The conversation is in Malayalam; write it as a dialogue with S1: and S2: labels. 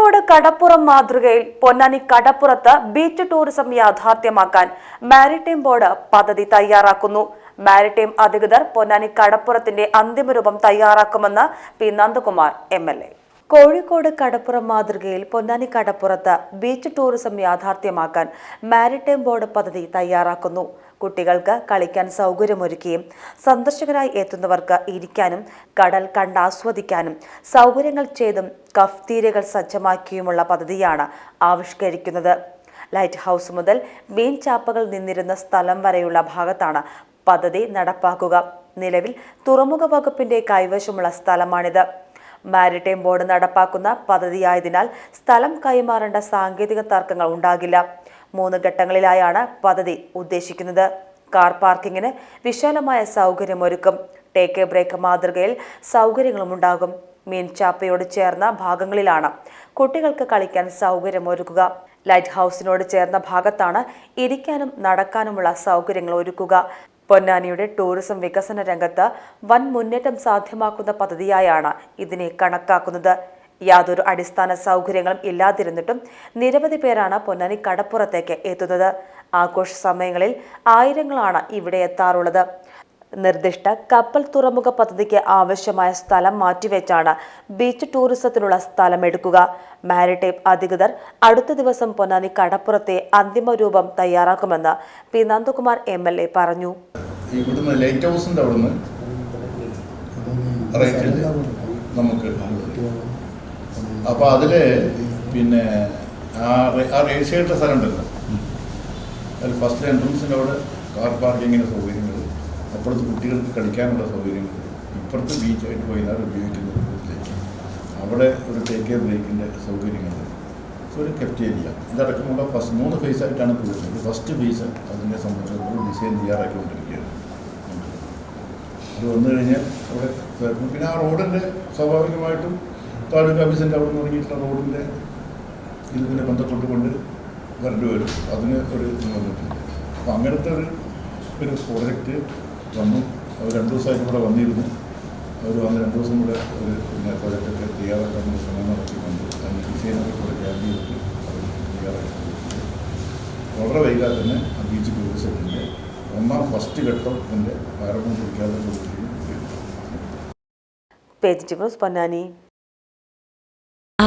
S1: കോഴിക്കോട് കടപ്പുറം മാതൃകയിൽ പൊന്നാനി കടപ്പുറത്ത് ബീച്ച് ടൂറിസം യാഥാർത്ഥ്യമാക്കാൻ മാരിടൈം ബോർഡ് പദ്ധതി തയ്യാറാക്കുന്നു. മാരിടൈം അധികൃതർ പൊന്നാനി കടപ്പുറത്തിന്റെ അന്തിമരൂപം തയ്യാറാക്കുമെന്ന് P. Nandakumar M. L. A. Kozhikode കടപ്പുറം മാതൃകയിൽ പൊന്നാനി കടപ്പുറത്ത് ബീച്ച് ടൂറിസം യാഥാർത്ഥ്യമാക്കാൻ മാരിടൈം ബോർഡ് പദ്ധതി തയ്യാറാക്കുന്നു. കുട്ടികൾക്ക് കളിക്കാൻ സൗകര്യമൊരുക്കുകയും സന്ദർശകരായി എത്തുന്നവർക്ക് ഇരിക്കാനും കടൽ കണ്ടാസ്വദിക്കാനും സൗകര്യങ്ങൾ ചെയ്തും കഫ്തീരകൾ സജ്ജമാക്കിയുമുള്ള പദ്ധതിയാണ് ആവിഷ്കരിക്കുന്നത്. ലൈറ്റ് ഹൗസ് മുതൽ മീൻ ചാപ്പകൾ നിന്നിരുന്ന സ്ഥലം വരെയുള്ള ഭാഗത്താണ് പദ്ധതി നടപ്പാക്കുക. നിലവിൽ തുറമുഖ വകുപ്പിന്റെ കൈവശമുള്ള സ്ഥലമാണിത്. മാരിടൈം ബോർഡ് നടപ്പാക്കുന്ന പദ്ധതിയായതിനാൽ സ്ഥലം കൈമാറേണ്ട സാങ്കേതിക തർക്കങ്ങൾ ഉണ്ടാകില്ല. മൂന്ന് ഘട്ടങ്ങളിലായാണ് പദ്ധതി ഉദ്ദേശിക്കുന്നത്. കാർ പാർക്കിങ്ങിന് വിശാലമായ സൗകര്യമൊരുക്കും. ടേക്ക് എ ബ്രേക്ക് മാതൃകയിൽ സൗകര്യങ്ങളും ഉണ്ടാകും. മീൻചാപ്പയോട് ചേർന്ന ഭാഗങ്ങളിലാണ് കുട്ടികൾക്ക് കളിക്കാൻ സൗകര്യമൊരുക്കുക. ലൈറ്റ് ഹൗസിനോട് ചേർന്ന ഭാഗത്താണ് ഇരിക്കാനും നടക്കാനുമുള്ള സൗകര്യങ്ങൾ ഒരുക്കുക. പൊന്നാനിയുടെ ടൂറിസം വികസന രംഗത്ത് വൻ മുന്നേറ്റം സാധ്യമാക്കുന്ന പദ്ധതിയായാണ് ഇതിനെ കണക്കാക്കുന്നത്. യാതൊരു അടിസ്ഥാന സൗകര്യങ്ങളും ഇല്ലാതിരുന്നിട്ടും നിരവധി പേരാണ് പൊന്നാനി കടപ്പുറത്തേക്ക് എത്തുന്നത്. ആഘോഷ സമയങ്ങളിൽ ആയിരങ്ങളാണ് ഇവിടെ എത്താറുള്ളത്. നിർദ്ദിഷ്ട കപ്പൽ തുറമുഖ പദ്ധതിക്ക് ആവശ്യമായ സ്ഥലം മാറ്റിവെച്ചാണ് ബീച്ച് ടൂറിസത്തിനുള്ള സ്ഥലം എടുക്കുക മാരിടൈം അധികൃതർ അടുത്ത ദിവസം പൊന്നാനി കടപ്പുറത്തെ അന്തിമ രൂപം തയ്യാറാക്കുമെന്ന് P. Nandakumar M. L. A. പറഞ്ഞു.
S2: ഇവിടുന്ന് ലൈറ്റ് അവിടുന്ന്. നമുക്ക് അപ്പോൾ അതിൽ പിന്നെ ആ ആ റേഷ്യയുടെ സ്ഥലം ഉണ്ടല്ലോ അതിൽ ഫസ്റ്റ് എൻട്രൻസിന്റെ അവിടെ കാർ പാർക്കിങ്ങിന് സൗകര്യങ്ങൾ അപ്പുറത്ത് കുട്ടികൾക്ക് കളിക്കാനുള്ള സൗകര്യങ്ങൾ ഇപ്പുറത്ത് ബീച്ചായിട്ട് പോയിന്നാൽ ഉപയോഗിക്കുന്ന അവിടെ ഒരു കെയർ ബ്രേക്കിന്റെ സൗകര്യങ്ങൾ ഒരു കെഫ്റ്റേരിയ ഇതടക്കമുള്ള ഫസ്റ്റ് മൂന്ന് ഫേസ് ആയിട്ടാണ് പോകുന്നത്. ഫസ്റ്റ് ഫേസ് അതിനെ സംബന്ധിച്ചിടത്തോളം ഡിസൈൻ തയ്യാറാക്കിക്കൊണ്ടിരിക്കുകയാണ്. അത് വന്നു കഴിഞ്ഞാൽ അവിടെ പിന്നെ ആ റോഡിന്റെ സ്വാഭാവികമായിട്ടും താലൂക്ക് ഓഫീസിന്റെ അവിടെ നിന്ന് തുടങ്ങിയിട്ടുള്ള റോഡിന്റെ ഇതിനെ ബന്ധപ്പെട്ടുകൊണ്ട് വരേണ്ടി വരും. അതിന് ഒരു അപ്പം അങ്ങനത്തെ ഒരു ഒരു പ്രോജക്റ്റ് വന്നു. അവർ രണ്ട് ദിവസമായിട്ട് ഇവിടെ വന്നിരുന്നു. അവർ വന്ന് രണ്ട് ദിവസം കൂടെ ഒരു പിന്നെ പ്രോജക്റ്റൊക്കെ തയ്യാറാക്കാൻ ശ്രമം നടത്തിക്കൊണ്ട് അതിന് ഡിസൈനൊക്കെ കൂടെ ക്യാമ്പ് ചെയ്തിട്ട് അവർ തയ്യാറാക്കിയിട്ടുണ്ട് വളരെ വൈകാതെ തന്നെ ആ ബീച്ച് ടൂറിസത്തിന്റെ ഒന്നാം ഫസ്റ്റ് ഘട്ടത്തിന്റെ ആരംഭം കുറിക്കാതെ കൊടുക്കുകയും ചെയ്തു.
S1: Page news Ponnani.